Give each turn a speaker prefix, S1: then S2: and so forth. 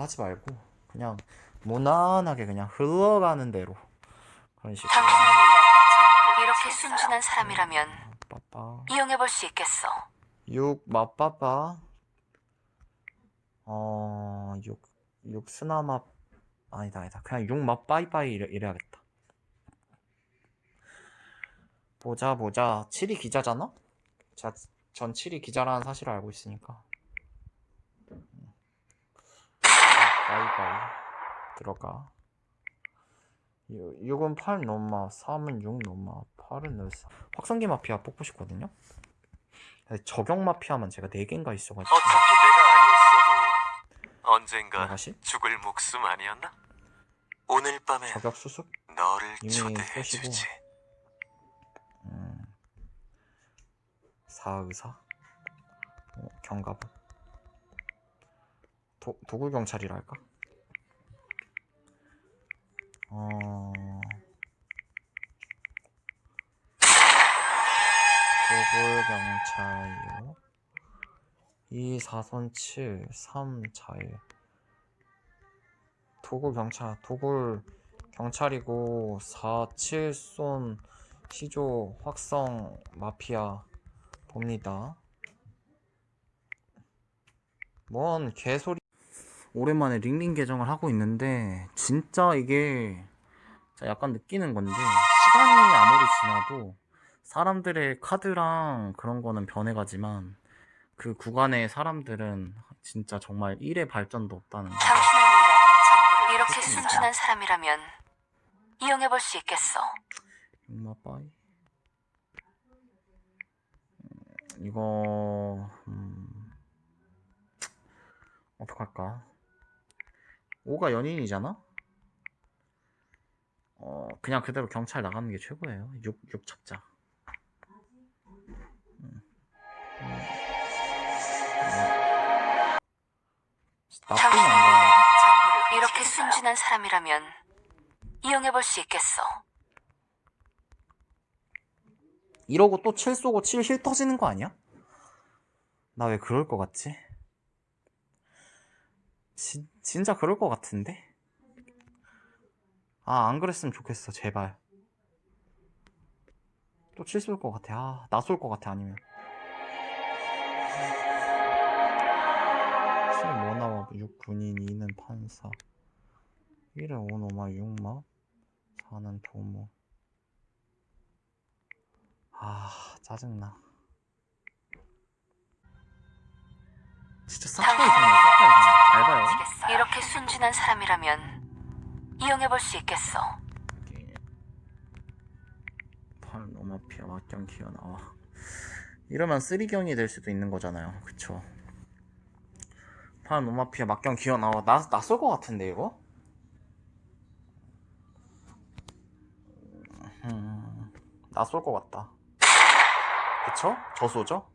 S1: 하려고 하지 말고 그냥 무난하게 그냥 흘러가는 대로 그런 식으로.
S2: 이렇게 순진한 사람이라면
S1: 빠빠
S2: 이용해 볼 수 있겠어.
S1: 6 맛빠빠 어6 6 스나맛 아니다 아니다. 그냥 6 맛빠이빠이 이래, 이래야겠다. 보자 보자. 7이 기자잖아? 자, 전 7이 기자라는 사실을 알고 있으니까 빠이빠이 들어가 6은 8 넘마 3은 6 넘마 8은 늘사 확성기 마피아 뽑고 싶거든요 저격 마피아만 제가 4개인가 있어가지고
S3: 어차피 내가 아니었어도 언젠가
S1: 나가시?
S3: 죽을 목숨 아니었나? 오늘 밤에
S1: 저격 수습?
S3: 너를 초대해. 주지.
S1: 음. 사의사? 어, 경가부? 도, 도굴 경찰이라 할까? 어... 도굴 경찰이요. 2, 4선 7, 3, 4일 도굴 경찰, 도굴 경찰이고 4, 7손 시조 확성 마피아 봅니다. 뭔 개소리 오랜만에 링링 계정을 하고 있는데 진짜 이게 약간 느끼는 건데 시간이 아무리 지나도 사람들의 카드랑 그런 거는 변해가지만 그 구간의 사람들은 진짜 정말 일의 발전도 없다는 거.
S2: 당신을 위해 전부를 이렇게
S1: 그렇습니다.
S2: 순진한 사람이라면 이용해 볼 수 있겠어.
S1: 육마빠이 음, 이거 음, 어떡할까 5가 연인이잖아? 어 그냥 그대로 경찰 나가는 게 최고예요 6, 6 잡자 음. 음. 어. 나쁘지 않아
S2: 이렇게 순진한 사람이라면 이용해 볼 수 있겠어.
S1: 이러고 또 7 쏘고 7 힐 터지는 거 아니야? 나 왜 그럴 것 같지? 진, 진짜 그럴 것 같은데? 아, 안 그랬으면 좋겠어, 제발. 또7쏠것 같아. 아, 나쏠 것 같아, 아니면. 7뭐 나와? 6 군인, 2는 판사. 1은 오노마, 6마. 4는 도모. 아 짜증나 진짜 싹다
S2: 순진한 사람이라면 이용해 볼 수 있겠어.
S1: 팔 노마피아 맞경 기어 나와. 이러면 쓰리경이 될 수도 있는 거잖아요. 그쵸? 팔 노마피아 맞경 기어 나와. 나 낯설 것 같은데 이거? 음, 낯설 것 같다. 그쵸? 저소죠?